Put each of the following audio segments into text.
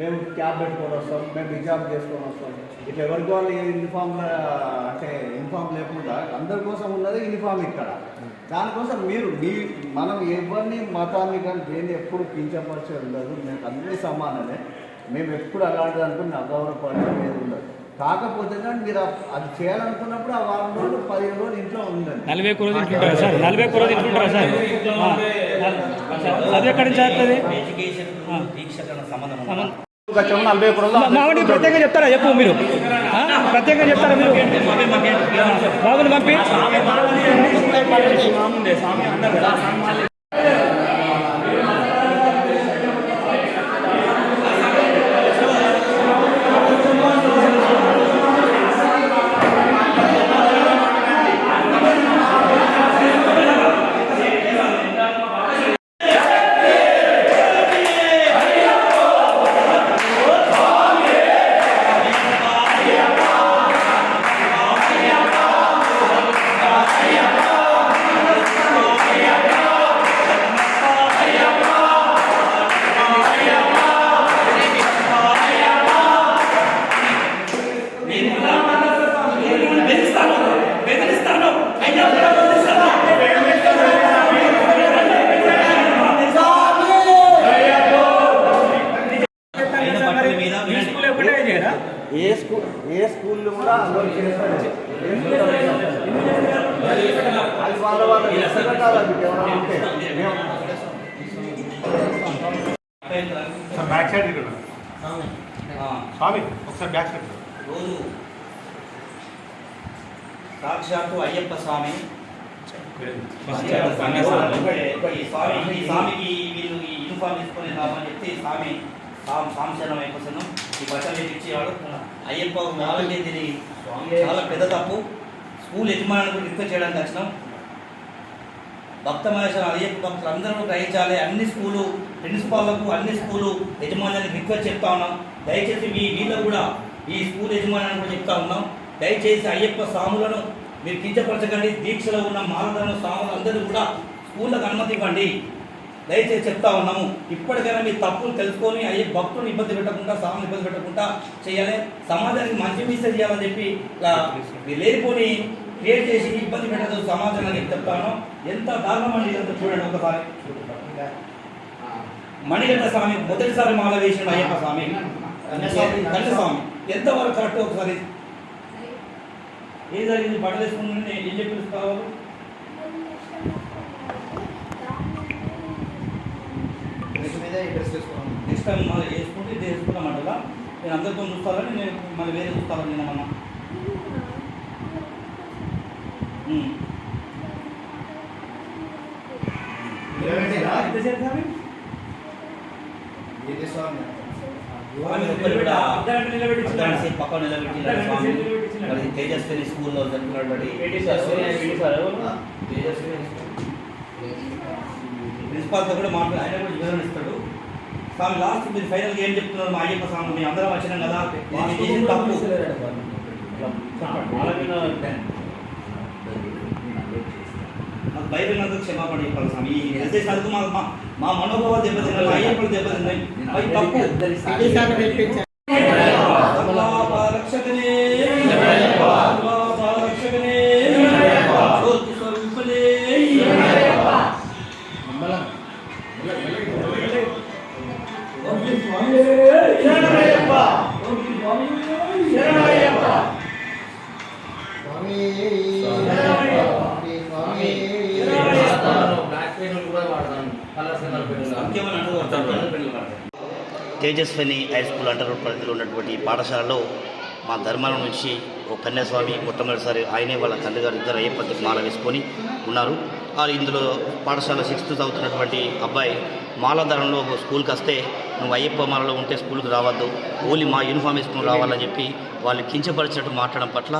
మేము క్యాబ్ పెట్టుకొని వస్తాం మేము హిజాబ్ చేసుకొని వస్తాం. ఇట్లా ఎవరికి వాళ్ళు యూనిఫామ్ అంటే యూనిఫామ్ లేకుండా అందరి కోసం ఉన్నది యూనిఫామ్ ఇక్కడ. దానికోసం మీరు మీ మనం ఎవరిని మతాన్ని కానీ దేన్ని ఎప్పుడు కించపరిచే ఉండదు. మేము అన్ని సమానమే. మేము ఎప్పుడు అలాంటిది అనుకుని అగౌరవపడడం ఏది ఉండదు. కాకపోతే కానీ మీరు అది చేయాలనుకున్నప్పుడు ఆ వారం రోజులు పదిహేను రోజులు ఇంట్లో ఉండండి. నలభై ఒక్క రోజు ఇంటుంటారా సార్? నలభై ఒక్క రోజు ఇంటుంటారా సార్? ఆ, నల్- అది ఎక్కడి నుంచి వస్తుంది ఎడ్యుకేషన్ దీక్షకు సంబంధం ఉందా? సంబంధం- ఖచ్చితంగా నలభై ఒక్క రోజులు మా- మావాడికి ప్రత్యేకంగా చెప్తారా చెప్పు మీరు? ప్రత్యేకంగా చెప్తారా మీరు బాబుని పంపి అది వాళ్ళ వాళ్ళ పెట్టాలి ఎవరైనా ఉంటే మేము సార్ బ్యాక్ సైడ్ ఇటు ఆ, స్వామి ఒకసారి బ్యాక్ సైడ్. రోజు సాక్షాత్తు అయ్యప్ప స్వామి. ఈ స్వామి ఈ స్వామికి వీళ్ళు ఈ యూనిఫామ్ తీసుకొని రామని చెప్తే ఈ స్వామి సాం- సాంశనం అయిపోతాను ఈ బట్టలు ఇచ్చేవాడు అయ్యప్ప వాళ్ళకి ఇది చాలా పెద్ద తప్పు. స్కూల్ యజమానులకు రిక్వెస్ట్ చేయడానికి వచ్చినాం. భక్త మహేశ్వర అయ్యప్ప భక్తులు అందరూ గ్రహించాలి. అన్ని స్కూలు ప్రిన్సిపాల్లకు అన్ని స్కూలు యజమానులకు రిక్వెస్ట్ చెప్తా ఉన్నాం. దయచేసి మీ వీళ్ళు కూడా ఈ స్కూల్ యజమానులను కూడా చెప్తా ఉన్నాం. దయచేసి అయ్యప్ప స్వాములను మీరు కించపరచకండి. దీక్షలో ఉన్న మాలధన స్వాములు అందరూ కూడా స్కూళ్ళకు అనుమతి ఇవ్వండి. దయచేసి చెప్తా ఉన్నాము. ఇప్పటికైనా మీ తప్పులు తెలుసుకొని అయ్యే భక్తులను ఇబ్బంది పెట్టకుండా స్వామిని ఇబ్బంది పెట్టకుండా చేయాలి. సమాజానికి మంచి మెసేజ్ చేయాలని చెప్పి లేనిపోని క్రియేట్ చేసి ఇబ్బంది పెట్టదు సమాజానికి చెప్తాను ఎంత దారుణం అండి ఇదంతా చూడండి ఒకసారి. మణిగంట స్వామి మొదటిసారి మాల వేసిన అయ్యప్ప స్వామి. కన్యస్వామి ఎంతవరకు కరెక్ట్ ఒకసారి? ఏం జరిగింది? బట్టలు ఏం చెప్పి పిలుస్తావు నెక్స్ట్ టైం మళ్ళీ వేసుకుంటే ఇది వేసుకున్నామంట నేను అందరితో చూస్తారని నేను మళ్ళీ వేరే చూస్తారని నేను అన్నా. పక్కన స్వామి. మరి తేజస్విని స్కూల్లో జరుగుతున్నటువంటి ప్రిన్సిపాల్తో కూడా మాట్లాడి ఆయన కూడా వివరణ ఇస్తాడు. స్వామి లాస్ట్ మీరు ఫైనల్గా ఏం చెప్తున్నారు మా అయ్యప్ప స్వామి? మేము అందరం వచ్చినాం కదా. తప్పు. మాకు బైబిల్ క్షమాపణ చెప్పాలి స్వామి. ఈ మా మా- మా మనోభావాలు దెబ్బతిన్నాయి మా అయ్యప్పలు దెబ్బతిన్నాయి. అవి తప్పు. రక్షకనే తేజస్విని హై స్కూల్ అంటర్ పరిధిలో ఉన్నటువంటి పాఠశాలలో మా ధర్మాల నుంచి ఓ కన్యాస్వామి మొట్టమొదటిసారి ఆయనే వాళ్ళ తండ్రి గారు ఇద్దరు అయ్యప్పతికి మాల వేసుకొని ఉన్నారు. ఆ ఇందులో పాఠశాల సిక్స్త్ చదువుతున్నటువంటి అబ్బాయి మాలధారంలో స్కూల్కి వస్తే నువ్వు అయ్యప్ప మాలలో ఉంటే స్కూల్కి రావద్దు ఓన్లీ మా యూనిఫామ్ వేసుకుని రావాలని చెప్పి వాళ్ళు కించపరిచినట్టు మాట్లాడడం పట్ల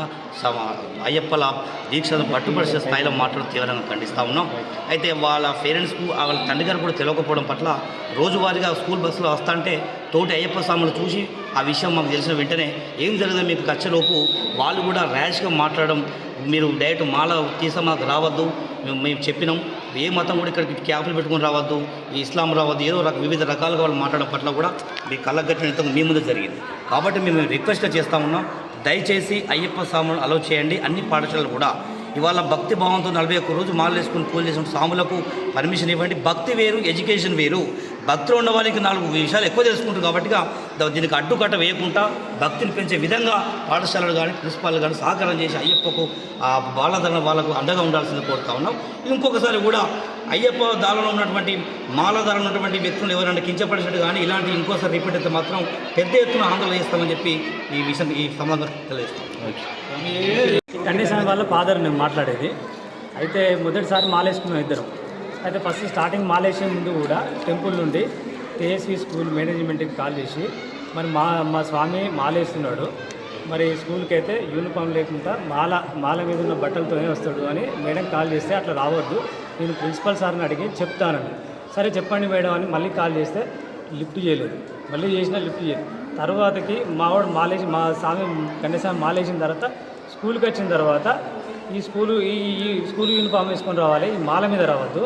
అయ్యప్పల దీక్షను పట్టుపరిచే స్థాయిలో మాట్లాడడం తీవ్రంగా ఖండిస్తూ ఉన్నాం. అయితే వాళ్ళ పేరెంట్స్కు వాళ్ళ తండ్రి గారు కూడా తెలియకపోవడం పట్ల రోజువారీగా స్కూల్ బస్సులో వస్తుంటే తోటి అయ్యప్ప స్వాములు చూసి ఆ విషయం మాకు తెలిసిన వెంటనే ఏం జరగదు మీకు కచ్చలోపు వాళ్ళు కూడా ర్యాష్గా మాట్లాడడం మీరు డైరెక్ట్ మాల తీసా మాకు రావద్దు మేము చెప్పినాం. ఏ మతం కూడా ఇక్కడ క్యాపులు పెట్టుకుని రావద్దు ఇస్లాం రావద్దు ఏదో రక వివిధ రకాలుగా వాళ్ళు మాట్లాడడం పట్ల కూడా మీ కళ్ళగట్టిన ఇంతకు మీ ముందు జరిగింది. కాబట్టి మేము రిక్వెస్ట్గా చేస్తూ ఉన్నాం. దయచేసి అయ్యప్ప స్వాములను అలౌ చేయండి. అన్ని పాఠశాలలు కూడా ఇవాళ భక్తి భావంతో నలభై ఒక్క రోజు మాలు వేసుకుని పూజ చేసిన స్వాములకు పర్మిషన్ ఇవ్వండి. భక్తి వేరు ఎడ్యుకేషన్ వేరు. భక్తిలో ఉన్న వాళ్ళకి నాలుగు విషయాలు ఎక్కువ తెలుసుకుంటారు కాబట్టిగా దీనికి అడ్డుకట్ట వేయకుండా భక్తిని పెంచే విధంగా పాఠశాలలు కానీ ప్రిన్సిపాల్ కానీ సహకారం చేసి అయ్యప్పకు ఆ బాలధన వాళ్ళకు అండగా ఉండాల్సింది కోరుతా ఉన్నాం. ఇంకొకసారి కూడా అయ్యప్ప దానిలో ఉన్నటువంటి మాలధారణ ఉన్నటువంటి వ్యక్తులు ఎవరైనా కించపడినట్టు కానీ ఇలాంటి ఇంకోసారి రిపీట్ అయితే మాత్రం పెద్ద ఎత్తున ఆందోళన చేస్తామని చెప్పి ఈ విషయం ఈ సంబంధం తెలియజేస్తాం. కండిషన్ వాళ్ళ ఫాదర్ నేను మాట్లాడేది. అయితే మొదటిసారి మాలేసుకున్నాం ఇద్దరం. అయితే ఫస్ట్ స్టార్టింగ్ మాలేసే ముందు కూడా టెంపుల్ నుండి టీఎస్వి స్కూల్ మేనేజ్మెంట్కి కాల్ చేసి మరి మా మా స్వామి మాలేస్తున్నాడు. మరి స్కూల్కి అయితే యూనిఫామ్ లేకుండా మాల మాల మీద ఉన్న బట్టలతోనే వస్తాడు అని మేడం కాల్ చేస్తే అట్లా రావద్దు. నేను ప్రిన్సిపల్ సార్ని అడిగి చెప్తానండి సరే చెప్పండి మేడం అని మళ్ళీ కాల్ చేస్తే లిఫ్ట్ చేయలేదు. మళ్ళీ చేసినా లిఫ్ట్ చేయలేదు. తర్వాతకి మావాడు మాలేసి మా స్వామి కన్యాస్వామి మాలేసిన తర్వాత స్కూల్కి వచ్చిన తర్వాత ఈ స్కూలు ఈ ఈ స్కూల్ యూనిఫామ్ వేసుకొని రావాలి ఈ మాల మీద రావద్దు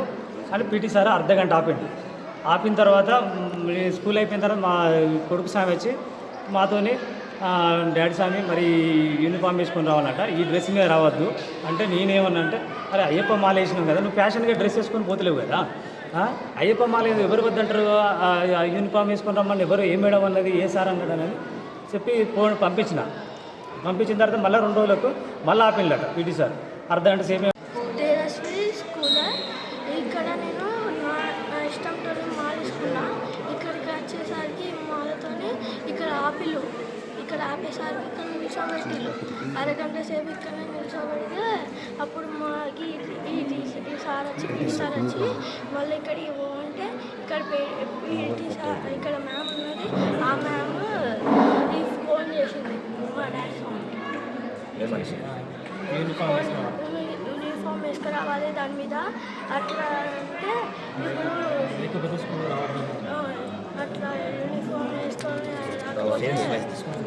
అని పీటీ సార్ అర్ధ గంట ఆపిండు. ఆపిన తర్వాత స్కూల్ అయిపోయిన తర్వాత మా కొడుకు స్వామి వచ్చి మాతోని డాడీ స్వామి మరి యూనిఫామ్ వేసుకొని రావాలంట. ఈ డ్రెస్ మీద రావద్దు. అంటే నేనేమన్నా అంటే అరే అయ్యప్ప మాల వేసినాం కదా నువ్వు ఫ్యాషన్గా డ్రెస్ వేసుకొని పోతలేవు కదా. అయ్యప్ప మాల ఎవరు వద్దంటారు? యూనిఫామ్ వేసుకొని రమ్మని ఎవరు ఏం మేడం అన్నది ఏ సార్ అన్నాడు అని చెప్పి ఫోన్ పంపించిన. పంపించిన తర్వాత మళ్ళీ రెండు రోజులకు మళ్ళీ ఆపిండట పీటీ సార్. అర్ధ గంట సేపు తేజస్వి స్కూల్ ఇక్కడ నేను నా నా ఇష్టంతో మాలేసుకున్నా ఇక్కడికి వచ్చేసరికి మాలతోని ఇక్కడ ఆపిలు ఇక్కడ ఆపేసరికి ఇక్కడ నిల్చోబెట్టిల్లు అరగంట సేపు ఇక్కడ నిల్చోబెడితే అప్పుడు మాకి ఈ ఈ సార్ వచ్చి పీటీ సార్ వచ్చి మళ్ళీ ఇక్కడికి పోవంటే ఇక్కడ పీటీ సార్ ఇక్కడ మ్యామ్ ఉన్నది. ఆ మ్యామ్ ఈ ఫోన్ చేసింది మా డాడీ ఫోన్ యూనిఫామ్ వేసుకురావాలి దాని మీద. అట్లా అంటే ఇప్పుడు అట్లా యూనిఫామ్ వేసుకొని